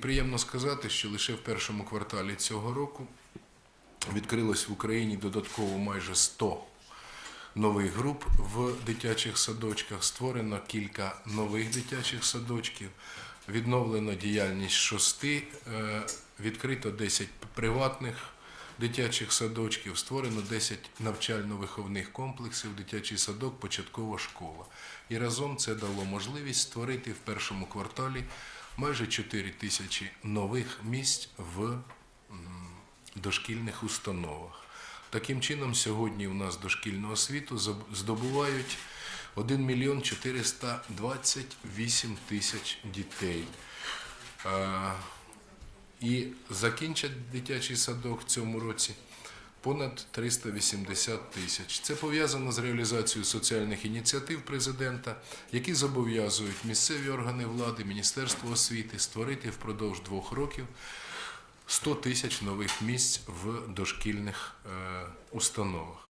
Приємно сказати, що лише в першому кварталі цього року відкрилось в Україні додатково майже 100 нових груп в дитячих садочках, створено кілька нових дитячих садочків, відновлено діяльність шости, е, відкрито 10 приватних дитячих садочків, створено 10 навчально-виховних комплексів, дитячий садок, початкова школа. І разом це дало можливість створити в першому кварталі майже 4 тисячі нових місць в дошкільних установах. Таким чином, сьогодні у нас дошкільну освіту здобувають 1 мільйон 428 тисяч дітей. І закінчать дитячий садок в цьому році понад 380 тисяч. Це пов'язано з реалізацією соціальних ініціатив президента, які зобов'язують місцеві органи влади, Міністерство освіти створити впродовж двох років 100 тисяч нових місць в дошкільних е, установах.